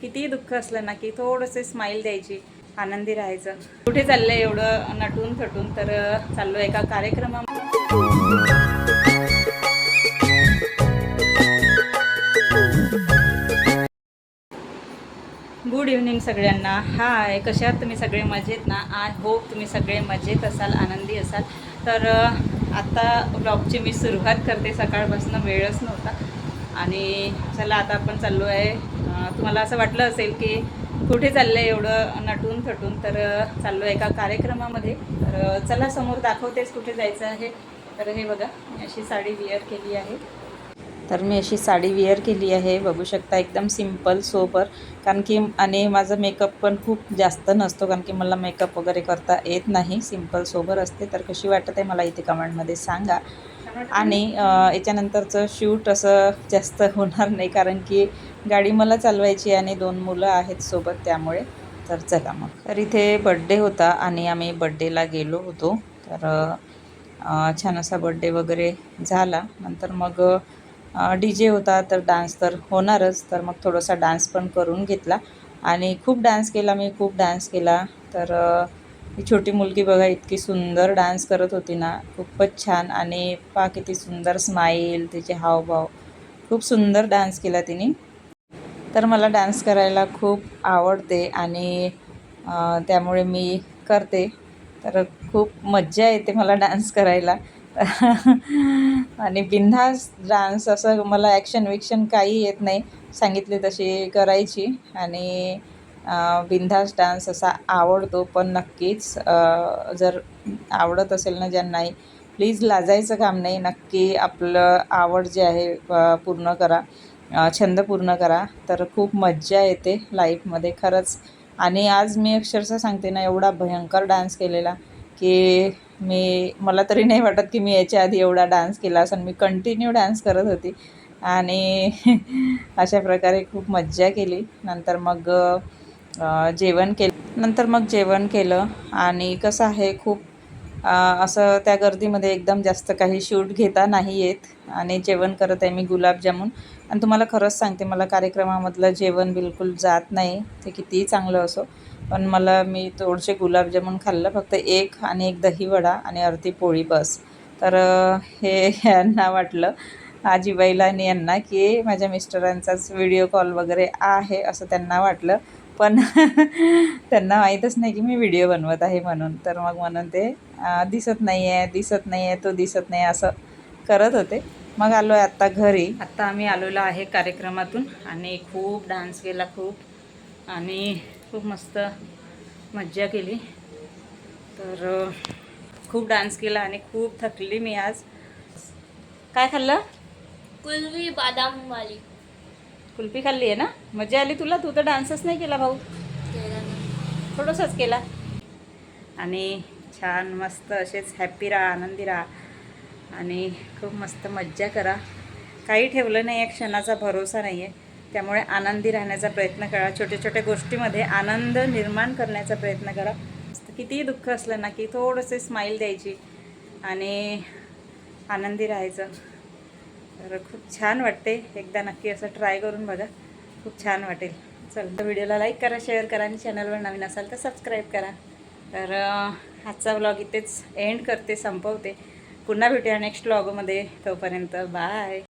कितीही दुःख असलं ना की थोडंसे स्माईल द्यायची आनंदी राहायचं. कुठे चाललंय एवढं नटून थटून तर चाललो एका कार्यक्रमामध्ये गुड इव्हनिंग सगळ्यांना. हाय कशा आहात तुम्ही सगळे मजेत ना? आय होप तुम्ही सगळे मजेत असाल आनंदी असाल. तर आता ब्लॉगची मी सुरुवात करते. सकाळपासून वेळच नव्हता. आणि चला आता आपण चाललो आहे तुम्हाला असं वाटलं असेल की कुठे चाललं आहे एवढं नटून थटून तर चाललो आहे एका कार्यक्रमामध्ये. तर चला समोर दाखवतेच कुठे जायचं आहे. तर हे बघा अशी साडी विअर केली आहे. तर मी अशी साडी विअर केली आहे. बघू शकता एकदम सिंपल सोबर कारण की आणि माझा मेकअप पण खूप जास्त नसतो. कारण की मला मेकअप वगैरे करता येत नाही. सिंपल सोबर असते. तर कशी वाटत आहे मला इथे कमेंटमध्ये सांगा. आणि याच्यानंतरचं शूट असं जास्त होणार नाही. कारण की गाडी मला चालवायची आणि दोन मुलं आहेत सोबत त्यामुळे. तर चला मग. तर इथे बड्डे होता आणि आम्ही बड्डेला गेलो होतो. तर छान असा बड्डे वगैरे झाला. नंतर मग डी जे होता तर डान्स तर होणारच तर मग थोडासा डान्स पण करून घेतला. आणि खूप डान्स केला मी खूप डान्स केला. तर ही छोटी मुलगी बघा इतकी सुंदर डान्स करत होती ना. खूपच छान आणि पा किती सुंदर स्माईल तिचे हावभाव. खूप सुंदर डान्स केला तिने. तर मला डान्स करायला खूप आवडते आणि त्यामुळे मी करते. तर खूप मज्जा येते मला डान्स करायला. आणि बिंधास डान्स असं मला ॲक्शन विक्शन काही येत नाही. सांगितले तशी करायची. आणि बिंधास डान्स असा आवडतो पण नक्कीच जर आवडत असेल ना ज्यांनाही प्लीज लाजायचं काम नाही. नक्की आपलं आवड जे आहे पूर्ण करा. छंद पूर्ण करा. तर खूप मज्जा येते लाईफमध्ये खरंच. आणि आज मी अक्षरशः सांगते ना एवढा भयंकर डान्स केलेला की मी मला तरी नाही वाटत की मी याच्या आधी एवढा डान्स केला असं मी कंटिन्यू डान्स करत होती. आणि अशा प्रकारे खूप मज्जा केली. नंतर मग जेवण केलं. नंतर मग जेवण केलं. आणि कसं आहे खूप असं त्या गर्दीमध्ये एकदम जास्त काही शूट घेता नाही येत. आणि जेवण करत आहे मी गुलाबजामून. आणि तुम्हाला खरंच सांगते मला कार्यक्रमामधलं जेवण बिलकुल जात नाही. ते कितीही चांगलं असो. पण मला मी थोडेसे गुलाबजामुन खाल्लं. फक्त एक आणि एक दहीवडा आणि अर्धी पोळी बस. तर हे यांना वाटलं आजीबाईला आणि यांना की माझ्या मिस्टरांचाच व्हिडिओ कॉल वगैरे आहे असं त्यांना वाटलं. पण त्यांना माहीतच नाही की मी व्हिडिओ बनवत आहे म्हणून. तर मग म्हणून ते दिसत नाही आहे दिसत नाही आहे तो दिसत नाही असं करत होते. मग आलो आहे आत्ता घरी. आत्ता आम्ही आलेलो आहे कार्यक्रमातून आणि खूप डान्स केला खूप. आणि खूप मस्त मज्जा केली. तर खूप डान्स केला आणि खूप थकली मी आज. काय खाल्लं? कुल्फी बादाम वाली. कुल्फी खाल्ली आहे ना? मजा आली तुला? तू तर डान्सच नाही केला भाऊ. थोडंसंच केला. आणि छान मस्त असेच हॅप्पी राहा आनंदी राहा. आणि खूप मस्त मज्जा करा. काही ठेवलं नाही आहे क्षणाचा भरोसा नाही आहे. त्यामुळे आनंदी राहण्याचा प्रयत्न करा. छोट्या छोट्या गोष्टीमध्ये आनंद निर्माण करण्याचा प्रयत्न करा. कितीही दुःख असलं ना की थोडंसे स्माईल द्यायची आणि आनंदी राहायचं. तर खूप छान वाटते. एकदा नक्की असं ट्राय करून बघा. खूप छान वाटेल. चल तर व्हिडिओला लाईक करा शेअर करा आणि चॅनलवर नवीन असाल तर सबस्क्राईब करा. तर आजचा व्लॉग इथेच एंड करते संपवते. पुन्हा भेटूया नेक्स्ट व्लॉगमध्ये तोपर्यंत बाय